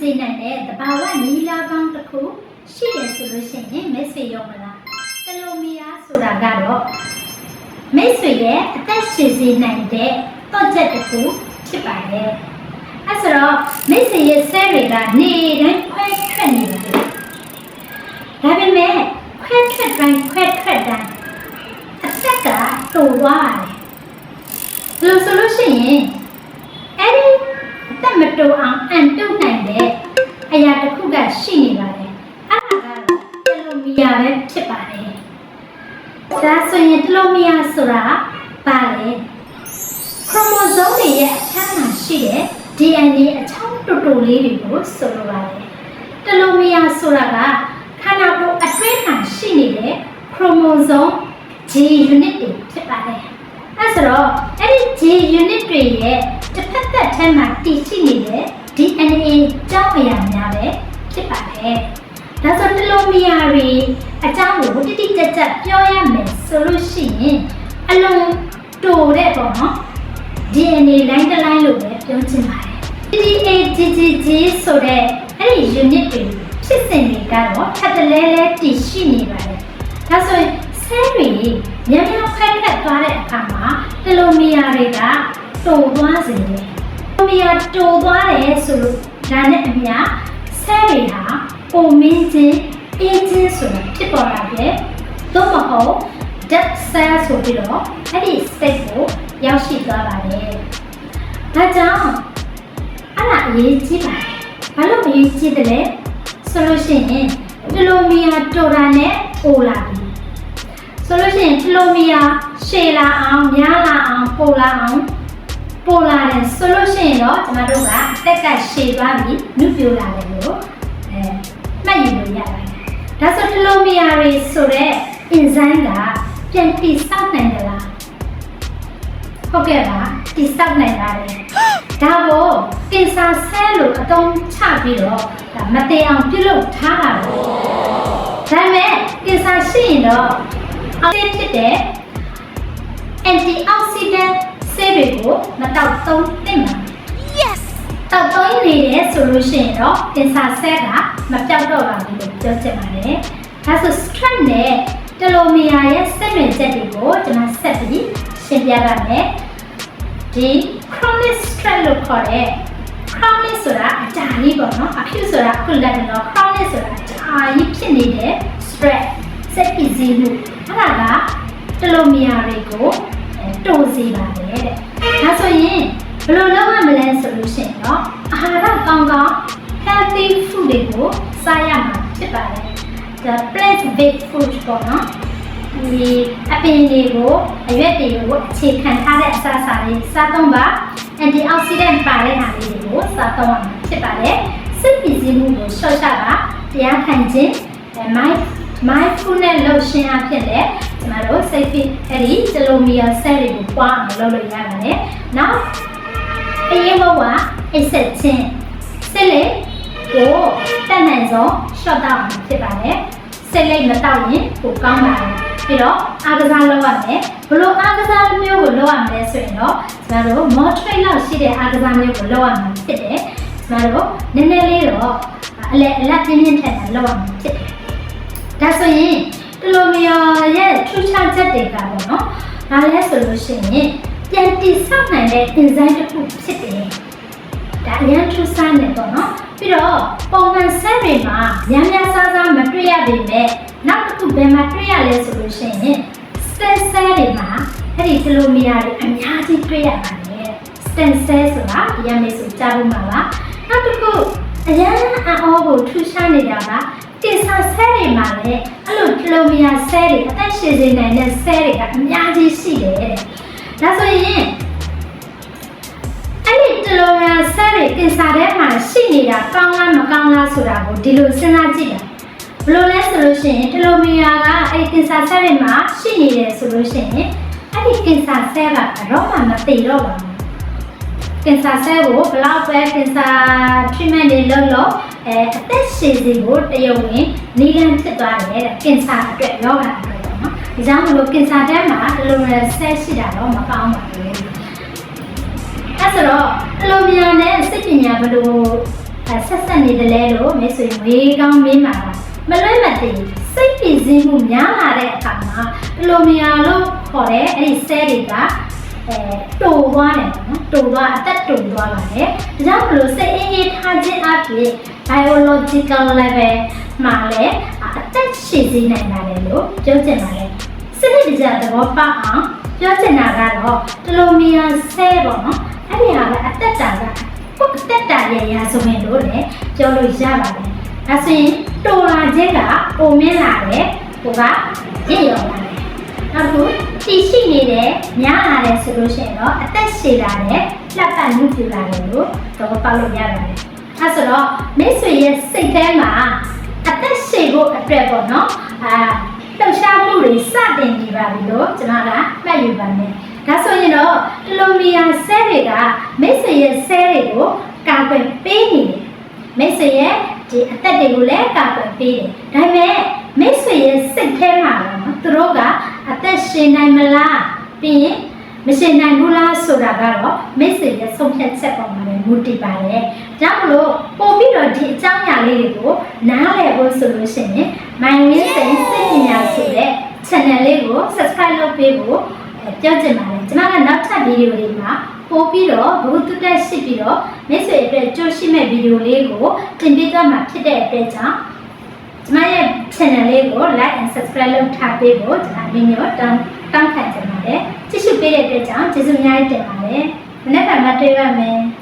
စေနိုင်တဲ့တဘာဝနီလာကောင်းတစ်ခုရှိတယ်ဆိုလို့ရှိရင်မိတ်ဆွေရောမလားကလိုမီယာဆိုတာကတော့မိတ်ဆွေရဲ့အသက်ရှင်စေနိုင်တဲ့တော့ချက်တစ်ခုဖြစ်ပါတယ်အဲဆိုတော့မိတ်ဆွေရဲ့ဆဲတွေကနေတိုင်းခွဲထွက်နေတယ်ဒါပေမဲ့ခွဲထွက်တိုင်းခွဲထွက်တိုင်းအသက်ကတူသွားတယ်ဘယ်လိုဆိုလို့ရှိရင်အဲ့ဒီအသက်မတူအောင်အန်တုနိုင် တဲ့အရာတစ်ခုကရှိနေပါတယ်အဲ့ဒါကတော့တလိုမီယာပဲဖြစ်ပါတယ်ဒါဆိုရင်တလိုမီယာဆိုတာဘာလဲခရိုမိုဆိုးတွေရဲ့အချမ်းမှာရှိတဲ့ DNA အချောင်းတူတူလေးတွေကိုဆိုလိုပါတယ်တလိုမီယာဆိုတာကခန္ဓာကိုယ်အတွင်းမှာရှိနေတဲ့ခရိုမိုဆိုး G unit တွေဖြစ်ပါတယ်အဲဆိုတော့အဲ့ဒီ G unit တွေရဲ့တစ်ဖက်သက်ထဲမှာတည်ရှိနေတဲ့ DNA ကြောင့်အရာများပဲဖြစ်ပါတယ်။ဒါဆိုတလိုမီယာတွေအကြောင်းကိုတိတိကျကျပြောရမယ်ဆိုလို့ရှိရင်အလုံးတိုတဲ့ပေါ့နော် DNA လိုင်းတစ်လိုင်းလို့ပဲပြောချင်ပါတယ်။ TDAGGG ဆိုတဲ့အဲ့ဒီ unit တွေဖြစ်စဉ်တွေကတော့ထပ်တလဲလဲတည်ရှိနေပါတယ်။ဒါဆိုရင်ဆဲတွေညံ့ညောင်းဖက်ဖက်သွားတဲ့အခါမှာတလိုမီယာတွေကတိုသွားစေတယ်။ တလိုမီယာတိုသွားတယ်ဆိုလို့ဒါနဲ့အမျှဆဲတွေဟာပုံမင်းချင်းအင်းချင်းဆိုတာဖြစ်ပေါ်လာတယ်။သို့မဟုတ် dead cell ဆိုပြီးတော့အဲ့ဒီ state ကိုရောက်ရှိသွားပါတယ်။ဒါကြောင့်အဲ့ဒါအရေးကြီးပါတယ်။ဘာလို့အရေးကြီးတယ်လဲဆိုလို့ရှိရင်တလိုမီယာတိုတာနဲ့ပိုလာပြီ။ဆိုလို့ရှိရင်တလိုမီယာရှည်လာအောင်များလာအောင်ပိုလာအောင် ပိုလာတယ်ဆိုလို့ရှိရင်တော့ကျွန်တော်တို့ကအသက်ကရှည်သွားပြီနုပြိုလာတယ်လို့အဲမှတ်ယူလို့ရပါတယ်။ဒါဆိုတလိုမီယာတွေဆိုတဲ့ enzyme ကပြန်တိဆောက်နိုင်တယ်လားဟုတ်ကဲ့ပါတိဆောက်နိုင်ပါတယ်ဒါကိုကင်ဆာဆဲလို့အသုံးချပြီးတော့ဒါမတည်အောင်ပြုလုပ်ထားတာပေါ့ဒါပေမဲ့ကင်ဆာရှိရင်တော့အောက်ဖြစ်တဲ့ antioxidant ဆေးတွေကိုမတောက်သုံးသင့်ပါဘူး Yes! တောက်သုံးနေတယ်ဆိုလို့ရှိရင်တော့ကင်ဆာဆဲကမပြောက်တော့ပါဘူးလို့ပြောချင်ပါတယ်။ဒါဆို stress နဲ့တလိုမီယာရဲ့ဆက်နွယ်ချက်တွေကိုကျွန်တော်ဆက်ပြီးရှင်းပြပါမယ်။ဒီ chronic stress လို့ခေါ်တဲ့ chronic ဆိုတာအကြာကြီးပေါ့နော်။ acute ဆိုတာခုလက်တော့ chronic ဆိုတာအကြာကြီးဖြစ်နေတဲ့ stress စိတ်ပီစီမှုအဲ့ဒါကတလိုမီယာတွေကိုအဲ တိုးစေပါတယ်တဲ့။ဒါဆိုရင်ဘယ်လိုလုပ်ရမလဲဆိုလို့ရှိရင်တော့အာဟာရကောင်းကောင်း healthy food တွေကိုစားရမှာဖြစ်ပါတယ်။ the plant based food ပေါ့နော်။ဒီအပင်တွေကိုအရွက်တွေကိုအခြေခံထားတဲ့အစာအစာတွေစားသုံးပါ antioxidant ပါတဲ့ဟာလေးတွေကိုစားသုံးရမှာဖြစ်ပါတယ်။စိတ်ပီစီမှုကိုရှော့ချတာတရားခံခြင်းအဲ mind mindfulness လုပ်ရှင်းအဖြစ်လည်း ကျွန်တော်တို့စိတ်ဖိအဲ့ဒီတလိုမီယာဆဲတွေကိုပွားအောင်လုပ်လို့ရပါတယ်။နောက်အရေးပေါ်ကအိတ်ဆက်ခြင်းစိတ်လေကိုတက်နိုင်ဆုံး short တောက်ဖြစ်ပါတယ်။စိတ်လေးမတောက်ရင်ကိုကောင်းပါတယ်။ပြီးတော့အားကစားလုပ်ရမယ်။ဘလို့အားကစားမျိုးကိုလုပ်ရမလဲဆိုရင်တော့ကျွန်တော်တို့ moderate လောက်ရှိတဲ့အားကစားမျိုးကိုလုပ်ရမှာဖြစ်တယ်။ကျွန်တော်တို့နည်းနည်းလေးတော့အလက်အလက်ပြင်းပြင်းထန်ထန်လုပ်ရမှာဖြစ်တယ်။ဒါဆိုရင်တ လိုမီယာရဲ့ထူးခြားချက်တွေကပေါ့နော်။ဒါလဲဆိုလို့ရှိရင်ပြန်တိဆောက်နိုင်တဲ့ enzyme တစ်ခုဖြစ်တယ်။ဒါအရင်ထူးဆန်းနေပေါ့နော်။ပြီးတော့ပုံမှန်ဆက်တွေမှာများများစားစားမတွေ့ရပေမဲ့နောက်တစ်ခုဘယ်မှာတွေ့ရလဲဆိုလို့ရှိရင် stem cell တွေမှာအဲ့ဒီတလိုမီယာတွေအများကြီးတွေ့ရပါတယ်။ stem cell ဆိုတာအရင်လေးဆိုကြားလို့မှာပါ။နောက်တစ်ခုအရန်အောကိုထူးခြားနေတာက တင်ဆာဆဲတွေမှာလည်းအဲ့လိုကီလိုမီယာဆဲတွေအသက်ရှင်စေနိုင်တဲ့ဆဲတွေကအများကြီးရှိတယ်တဲ့။ဒါဆိုရင်အဲ့ဒီကီလိုမီယာဆဲတွေတင်ဆာထဲမှာရှိနေတာကောင်းလားမကောင်းလားဆိုတာကိုဒီလိုစဉ်းစားကြည့်တာ။ဘယ်လိုလဲဆိုလို့ရှိရင်ကီလိုမီယာကအဲ့ဒီတင်ဆာဆဲတွေမှာရှိနေတယ်ဆိုလို့ရှိရင်အဲ့ဒီကင်ဆာဆဲကတော့မှမသိတော့ပါဘူး။ ကင်ဆာဆဲကိုဘလောက်ပဲကင်ဆာ treatment တွေလုပ်လို့အဲအသက်ရှင်စီကိုတရုံဝင်နေလန်းဖြစ်သွားတယ်တဲ့ကင်ဆာအတွက်ယောဂအတွက်ပေါ့နော်ဒီကြောင့်မလို့ကင်ဆာတဲမှာတလုံးနဲ့ဆက်ရှိတာတော့မကောင်းပါဘူးအဲဆိုတော့တလုံးမြန်နဲ့စိတ်ပညာဘယ်လိုအဲဆက်ဆက်နေတယ်လဲလို့မိတ်ဆွေမေးကောင်းမေးမှာပါမလွဲမသွေစိတ်ပြည့်စည်မှုများလာတဲ့အခါမှာတလိုမယာလို့ခေါ်တဲ့အဲ့ဒီဆဲတွေက အဲတူသွားတယ်ပေါ့နော်တူသွားအသက်တူသွားပါတယ်ဒါကြောင့်မလို့စိတ်အေးအေးထားခြင်းအပြင် biological level မှာလည်းအသက်ရှင်စေနိုင်ပါတယ်လို့ပြောချင်ပါတယ်စနစ်တကျသဘောပေါက်အောင်ပြောချင်တာကတော့တလိုမယာဆဲပေါ့နော်အဲ့ဒီဟာလည်းအသက်တာကပုတ်အသက်တာရဲ့ရာဇဝင်လို့လည်းပြောလို့ရပါတယ်ဒါဆိုရင်တူလာခြင်းကပုံမင်းလာတယ်ဟိုကရည်ရော်လာတယ်နောက်တစ်ခု တည်ရှိနေတယ်များလာတယ်ဆိုလို့ရှိရင်တော့အသက်ရှည်လာတယ်လက်ပတ်မှုပြလာတယ်လို့သဘောပေါက်လို့ရပါတယ်အဲဆိုတော့မိတ်ဆွေရဲ့စိတ်ထဲမှာအသက်ရှည်ဖို့အတွက်ပေါ့နော်အာလှုပ်ရှားမှုတွေစတင်နေပါပြီလို့ကျွန်မကမှတ်ယူပါမယ်ဒါဆိုရင်တော့ကီလိုမီယာဆဲတွေကမိတ်ဆွေရဲ့ဆဲတွေကိုကာကွယ်ပေးနေတယ်မိတ်ဆွေရဲ့ဒီအသက်တွေကိုလည်းကာကွယ်ပေးတယ်။ဒါပေမဲ့မိတ်ဆွေရဲ့စိတ်ထဲမှာတော့နော်သူတို့ကအသက် ရှင်နိုင်မလားပြီးရင်မရှင်နိုင်ဘူးလားဆိုတာကတော့မိတ်ဆွေရဲ့ဆုံးဖြတ်ချက်ပေါ်မှာလည်းမူတည်ပါတယ်။ဒါမလို့ပို့ပြီးတော့ဒီအကြောင်းအရာလေးတွေကိုနားလည်ဖို့ဆိုလို့ရှိရင် My Win စိတ်စိတ်ပညာဆိုတဲ့ channel လေးကို subscribe လုပ်ပေးဖို့အဲပြောချင်ပါတယ်။ကျွန်မကနောက်ထပ်ဗီဒီယိုလေးမှာပို့ပြီးတော့ဘုသူတက်ရှိပြီးတော့မိတ်ဆွေအတွက်ကြိုးရှိမဲ့ဗီဒီယိုလေးကိုတင်ပြသွားမှာဖြစ်တဲ့အတွက်ကြောင့် ကျွန်မရဲ့ channel လေးကို like and subscribe လုပ်ထားပေးဖို့ကျွန်မမိမျိုးတောင်းတောင်းခံချင်ပါတယ်။ကြည့်ရှုပေးတဲ့အတွက်ကြောင့်ကျေးဇူးအများကြီးတင်ပါတယ်။မနေ့ကမှတွေ့ရမယ်။